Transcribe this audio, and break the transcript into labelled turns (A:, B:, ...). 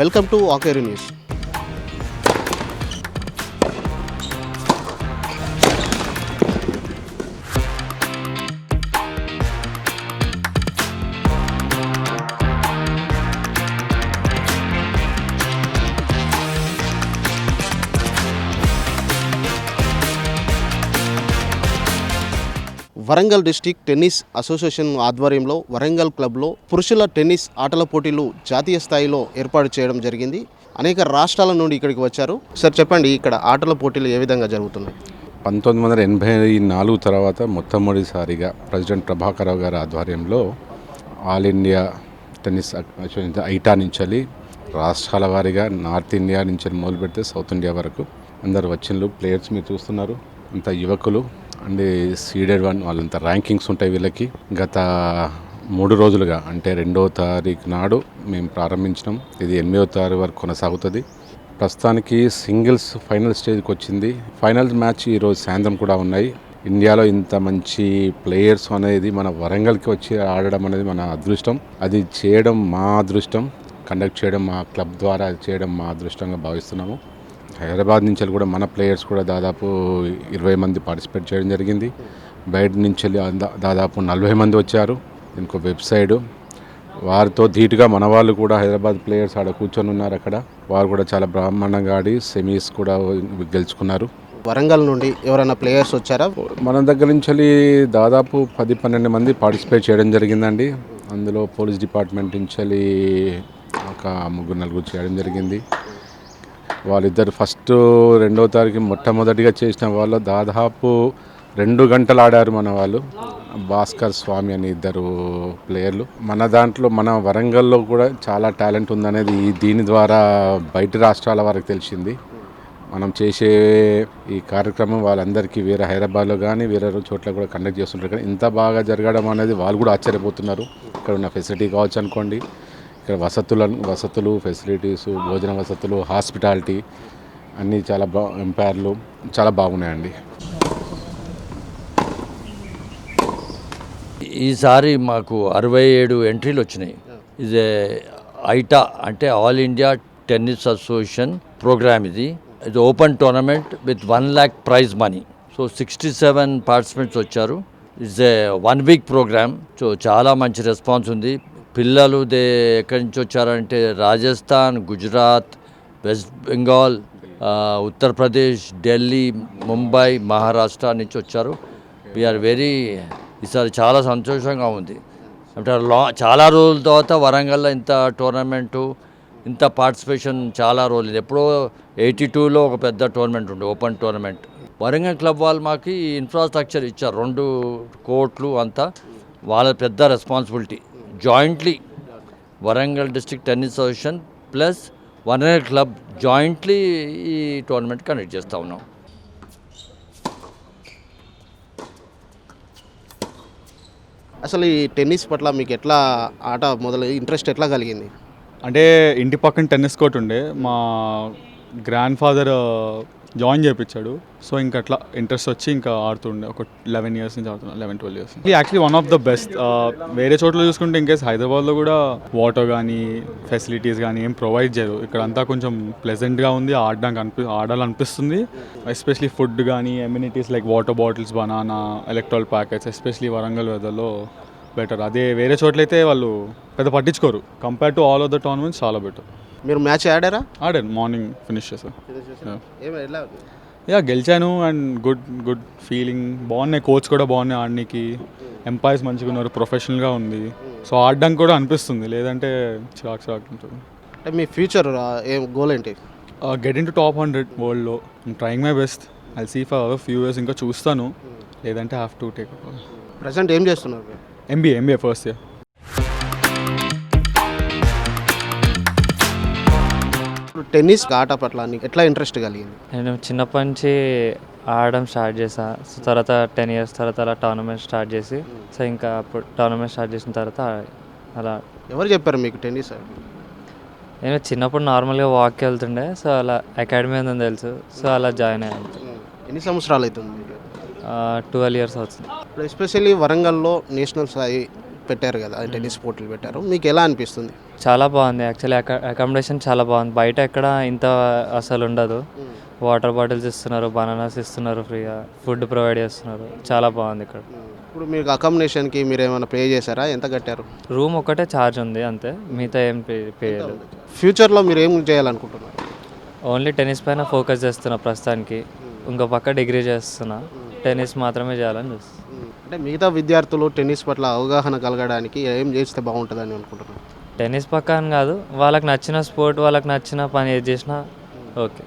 A: Welcome to Akeri news. Warangal district tennis association ఆధ్వర్యంలో వరంగల్ క్లబ్లో పురుషుల టెన్నిస్ ఆటల పోటీలు జాతీయ స్థాయిలో ఏర్పాటు చేయడం జరిగింది. అనేక రాష్ట్రాల నుండి ఇక్కడికి వచ్చారు. సార్ చెప్పండి ఇక్కడ ఆటల పోటీలు ఏ విధంగా జరుగుతున్నాయి?
B: పంతొమ్మిది వందల ఎనభై నాలుగు తర్వాత మొట్టమొదటిసారిగా ప్రెసిడెంట్ ప్రభాకరరావు గారి ఆధ్వర్యంలో ఆల్ ఇండియా టెన్నిస్ ఐటా నుంచి రాష్ట్రాల వారీగా నార్త్ ఇండియా నుంచి మొదలు పెడితే సౌత్ ఇండియా వరకు అందరు వచ్చిన ప్లేయర్స్ మీరు చూస్తున్నారు. అంత యువకులు అండ్ సీడెడ్ వన్ వాళ్ళంతా ర్యాంకింగ్స్ ఉంటాయి వీళ్ళకి. గత మూడు రోజులుగా అంటే రెండవ తారీఖు నాడు మేము ప్రారంభించినాం. ఇది ఎనిమిదవ తారీఖు వరకు కొనసాగుతుంది. ప్రస్తుతానికి సింగిల్స్ ఫైనల్ స్టేజ్కి వచ్చింది. ఫైనల్ మ్యాచ్ ఈరోజు సాయంత్రం కూడా ఉన్నాయి. ఇండియాలో ఇంత మంచి ప్లేయర్స్ అనేది మన వరంగల్కి వచ్చి ఆడడం అనేది మన అదృష్టం. అది చేయడం మా అదృష్టం. కండక్ట్ చేయడం మా క్లబ్ ద్వారా చేయడం మా అదృష్టంగా భావిస్తున్నాము. హైదరాబాద్ నుంచి కూడా మన ప్లేయర్స్ కూడా దాదాపు ఇరవై మంది పార్టిసిపేట్ చేయడం జరిగింది. బయట నుంచి వెళ్ళి దాదాపు నలభై మంది వచ్చారు. ఇంకో వెబ్సైట్ వారితో ధీటుగా మన వాళ్ళు కూడా హైదరాబాద్ ప్లేయర్స్ ఆడ కూర్చొని ఉన్నారు అక్కడ. వారు కూడా చాలా బ్రహ్మాండంగా ఆడి సెమీస్ కూడా గెలుచుకున్నారు.
A: వరంగల్ నుండి ఎవరైనా ప్లేయర్స్ వచ్చారా?
B: మన దగ్గర నుంచి వెళ్ళి దాదాపు పది పన్నెండు మంది పార్టిసిపేట్ చేయడం జరిగిందండి. అందులో పోలీస్ డిపార్ట్మెంట్ నుంచి వెళ్ళి ఒక ముగ్గురు నలుగురు చేయడం జరిగింది. వాళ్ళిద్దరు ఫస్ట్ రెండవ తారీఖు మొట్టమొదటిగా చేసిన వాళ్ళు దాదాపు రెండు గంటలు ఆడారు మన వాళ్ళు. భాస్కర్ స్వామి అని ఇద్దరు ప్లేయర్లు. మన దాంట్లో మన వరంగల్లో కూడా చాలా టాలెంట్ ఉందనేది ఈ దీని ద్వారా బయట రాష్ట్రాల వరకు తెలిసింది. మనం చేసే ఈ కార్యక్రమం వాళ్ళందరికీ వేరే హైదరాబాద్లో కానీ వేరే చోట్ల కూడా కండక్ట్ చేస్తుంటారు. కానీ ఇంత బాగా జరగడం అనేది వాళ్ళు కూడా ఆశ్చర్యపోతున్నారు. ఇక్కడ ఉన్న ఫెసిలిటీ కావచ్చు అనుకోండి ఇక్కడ వసతుల వసతులు ఫెసిలిటీస్ భోజన వసతులు హాస్పిటాలిటీ అన్నీ చాలా బా ఎంపైర్లు చాలా బాగున్నాయండి.
C: ఈసారి మాకు అరవై ఏడు ఎంట్రీలు వచ్చినాయి. ఇది ఐటా అంటే all India tennis association program ఇది. ఇది open tournament with one lakh prize money so sixty seven participants వచ్చారు. It's a one week program so చాలా మంచి రెస్పాన్స్ ఉంది. పిల్లలు దే ఎక్కడి నుంచి వచ్చారంటే రాజస్థాన్ గుజరాత్ వెస్ట్ బెంగాల్ ఉత్తరప్రదేశ్ ఢిల్లీ ముంబై మహారాష్ట్ర నుంచి వచ్చారు. వీఆర్ వెరీ ఈసారి చాలా సంతోషంగా ఉంది. అంటే లా చాలా రోజుల తర్వాత వరంగల్లో ఇంత టోర్నమెంటు ఇంత పార్టిసిపేషన్ చాలా రోజులు. ఎప్పుడో ఎయిటీ టూలో ఒక పెద్ద టోర్నమెంట్ ఉండే ఓపెన్ టోర్నమెంట్ వరంగల్ క్లబ్ వాళ్ళు మాకు ఇన్ఫ్రాస్ట్రక్చర్ ఇచ్చారు రెండు కోట్లు అంతా. వాళ్ళ పెద్ద responsibility jointly Warangal district tennis association plus Warangal club jointly ఈ టోర్నమెంట్ కండక్ట్ చేస్తూ ఉన్నాం.
A: అసలు ఈ టెన్నిస్ పట్ల మీకు ఎట్లా ఆట మొదలు ఇంట్రెస్ట్ ఎట్లా కలిగింది?
D: అంటే ఇంటి పక్కన టెన్నిస్ కోర్ట్ ఉండే మా గ్రాండ్ ఫాదర్ జాయిన్ చేయించాడు సో ఇంకా అట్లా ఇంట్రెస్ట్ వచ్చి ఇంకా ఆడుతుండే. ఒక లెవెన్ ఇయర్స్ నుంచి ఆడుతున్నా eleven twelve years actually one of the best వేరే చోట్ల చూసుకుంటే ఇంకేస్ హైదరాబాద్లో కూడా వాటర్ కానీ ఫెసిలిటీస్ కానీ ఏం ప్రొవైడ్ చేయరు. ఇక్కడ అంతా కొంచెం ప్లెజెంట్గా ఉంది. ఆడడానికి అనిపి ఆడాలనిపిస్తుంది. ఎస్పెషలీ ఫుడ్ కానీ amenities like water bottles banana Electral packets especially Warangal వెదర్లో better అదే వేరే చోట్లయితే వాళ్ళు పెద్ద పట్టించుకోరు. Compare to all of the tournaments చాలా బెటర్
A: మీరు మ్యాచ్ ఆడారా?
D: ఆడాను మార్నింగ్ ఫినిష్ చేశాను యా గెలిచాను అండ్ గుడ్ గుడ్ ఫీలింగ్. బాగున్నాయి కోచ్ కూడా బాగున్నాయి ఆడడానికి ఎంపైర్స్ మంచిగా ఉన్నారు ప్రొఫెషనల్గా ఉంది. సో ఆడడానికి కూడా అనిపిస్తుంది. లేదంటే చిరాక్ చిరాక్ ఉంటుంది.
A: అంటే మీ ఫ్యూచర్ ఏం గోల్ ఏంటి?
D: Get in to top hundred వరల్డ్లో trying my best I see for few years ఇంకా చూస్తాను. లేదంటే హ్యావ్ టు టేక్
A: ప్రజెంట్ ఏం చేస్తున్నారు?
D: MBA MBA first year
A: tennis ఆట పట్ల నీకు ఎట్లా ఇంట్రెస్ట్ కలిగింది?
E: నేను చిన్నప్పటి నుంచి ఆడడం స్టార్ట్ చేసా సో తర్వాత టెన్ ఇయర్స్ తర్వాత అలా టోర్నమెంట్ స్టార్ట్ చేసి సో ఇంకా అప్పుడు టోర్నమెంట్ స్టార్ట్ చేసిన తర్వాత అలా
A: ఎవరు చెప్పారు మీకు టెన్నిస్
E: నేను చిన్నప్పుడు నార్మల్గా వాక్కి వెళ్తుండే. సో అలా అకాడమీ ఉందని తెలుసు. సో అలా జాయిన్ అయ్యాను
A: ఎన్ని సంవత్సరాలు అవుతుంది
E: ట్వెల్వ్ ఇయర్స్ అవుతుంది.
A: ఇప్పుడు ఎస్పెషల్లీ వరంగల్లో నేషనల్ స్థాయి పెట్టారు కదా టెన్నిస్ పోటీలు పెట్టారు. మీకు ఎలా అనిపిస్తుంది?
E: చాలా బాగుంది. యాక్చువల్లీ అకామిడేషన్ చాలా బాగుంది. బయట ఎక్కడ ఇంత అసలు ఉండదు. వాటర్ బాటిల్స్ ఇస్తున్నారు బనానాస్ ఇస్తున్నారు ఫ్రీగా ఫుడ్ ప్రొవైడ్ చేస్తున్నారు. చాలా బాగుంది ఇక్కడ.
A: ఇప్పుడు మీకు అకామిడేషన్కి మీరు ఏమైనా పే చేశారా? ఎంత కట్టారు?
E: రూమ్ ఒకటే ఛార్జ్ ఉంది అంతే. మిగతా ఏం పే పే చేయలేదు.
A: ఫ్యూచర్లో మీరు ఏం చేయాలనుకుంటున్నారు?
E: ఓన్లీ టెన్నిస్ పైన ఫోకస్ చేస్తున్నా ప్రస్తుతానికి. ఇంకో పక్క డిగ్రీ చేస్తున్నా. టెన్నిస్ మాత్రమే చేయాలని చూస్తున్నా.
A: అంటే మిగతా విద్యార్థులు టెన్నిస్ పట్ల అవగాహన కలగడానికి ఏం చేస్తే బాగుంటుందని అనుకుంటున్నాను
E: టెన్నిస్ పక్క అని కాదు వాళ్ళకి నచ్చిన స్పోర్ట్ వాళ్ళకి నచ్చిన పని ఏది చేసినా ఓకే.